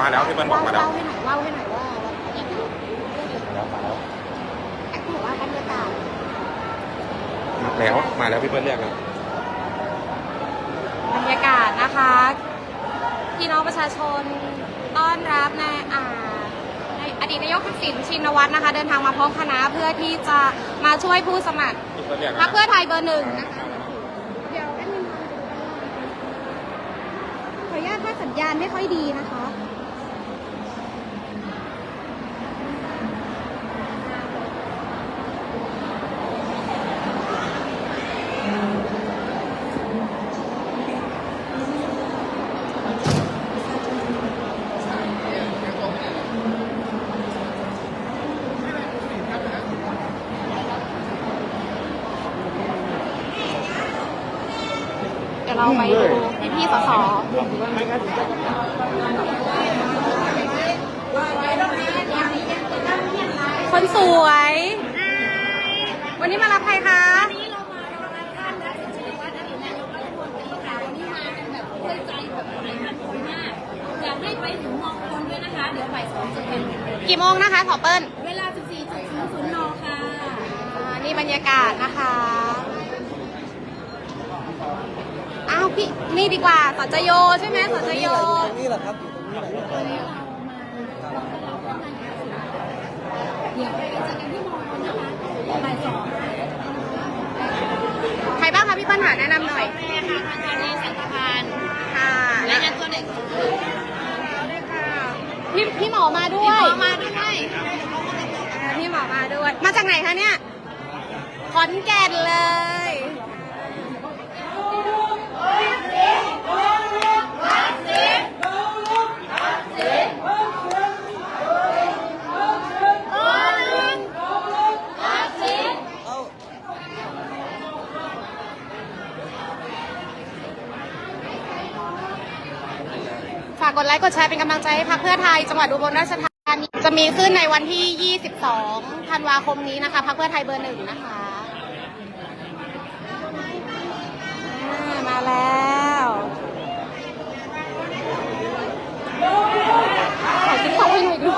มาแล้วพี่เปิ้ลบอกมาแล้ว เล่าให้หน่อยเล่าให้หน่อยว่ายังไงแล้วมาแล้วแต่ถือว่าบรรยากาศแล้วมาแล้วพี่เปิ้ลเรียกแล้วบรรยากาศนะคะ พี่น้องประชาชนต้อนรับในอ่าในอดีตนายกทักษิณชินวัตรนะคะ เดินทางมาพร้อมคณะเพื่อที่จะมาช่วยผู้สมัครพี่เปิ้ลเรียกพรรคเพื่อไทยเบอร์หนึ่งนะคะเดี๋ยวแอดมินขออนุญาตถ้าสัญญาณไม่ค่อยดีนะคะ เราไปดูพี่พี่ๆสสคนสวย วันนี้มารับใครคะอยกรัฐมนตรีค่ะวันนี้มากให้ไปถึงมองคนด้วยนะคะเดี๋ยวบ่ายสองจะเป็นกี่โมงนะคะขอเปิ้ล เวลา 14.00นค่ะ นี่บรรยากาศนะคะ อ้าว พี่นี่ดีกว่าสจโยใช่ไหมสจโยนี่แหละครับอยู่ตรงนี้แหละเดี๋ยวไปเจอกันที่มอนะคะบ่ายสองใครบ้างคะพี่เปิ้ลหาแนะนำหน่อย แม่ค่ะทางการนี้สังฆทานค่ะรายงานตัวเด็กพี่พี่หมอมาด้วยหมอมาด้วยอ่าพี่หมอมาด้วย มาจากไหนคะเนี่ย ขอนแก่นเลย เอ้า ฝากกดไล ค์กดแชร์เป็นกำลังใจให้พรรคเพื่อไทย จังหวัดอุบลราชธานีจะมีขึ้นในวันที่ 22 ธันวาคมนี้นะคะพรรคเพื่อไทยเบอร์หนึ่งนะคะอ่ามาแล้วขอติ๊กต็อกให้หน่อยดิ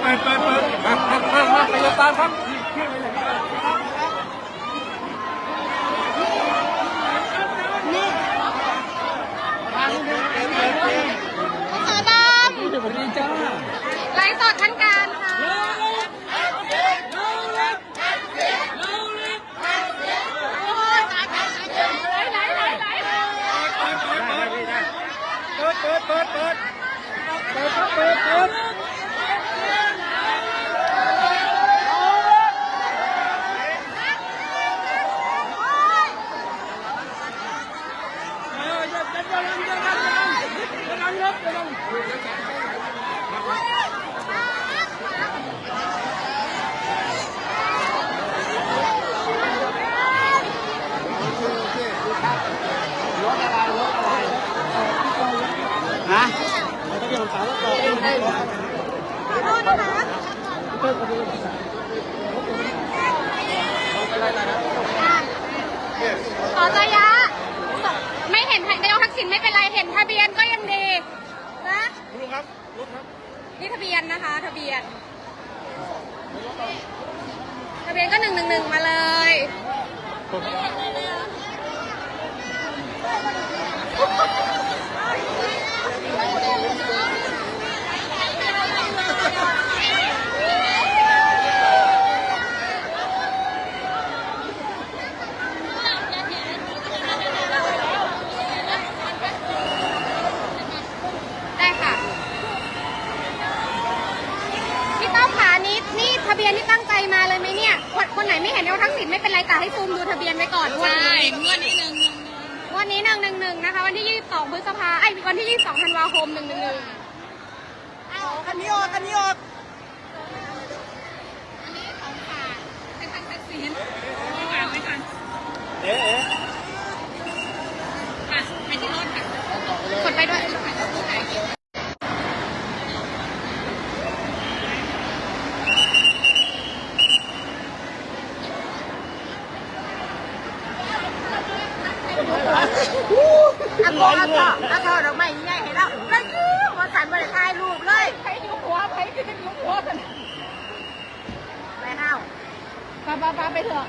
เปิดเปิดเปิดมามามามาไปตามครับขอดำไลฟ์สดท่านการค่ะเปิดเปิดเปิดเปิดเปิดเปิดเปิด ฮะมันก็เดี๋ยวถามว่าต่อ ขอโทษนะคะขอ จยะ ไม่เห็นนายกทักษิณไม่เป็นไร เห็นทะเบียนก็ยังดีนะลุงครับลุงครับ นี่ทะเบียนนะคะ ทะเบียน ทะเบียนก็หนึ่งหนึ่งหนึ่งมาเลย ได้ค่ะ พี่ต้อมขานี้นี่ ทะเบียนที่ตั้งใจมาเลยไหมเนี่ยคนคนไหนไม่เห็นนายกทักษิณไม่เป็นไรแต่ให้ซูมดูทะเบียนไว้ก่อนงวดนี้งวดนี้หนึ่งงวดนี้หนึ่งหนึ่งหนึ่งนะคะ วันที่ยี่สิบสองพฤษภาไอ้ยวันที่ยี่สิบสองธันวาคมหนึ่งหนึ่งหนึ่งคันนี้ออกคันนี้ออก นนี้แล้วทอดอกไม้ใหญ่เห้เราแล้วยืมมาสั่นมาถ่ายรูปเลยใครยู่หัวใครที่เป็ยู่หัวกันไปห้าวไปไปไปเถอะ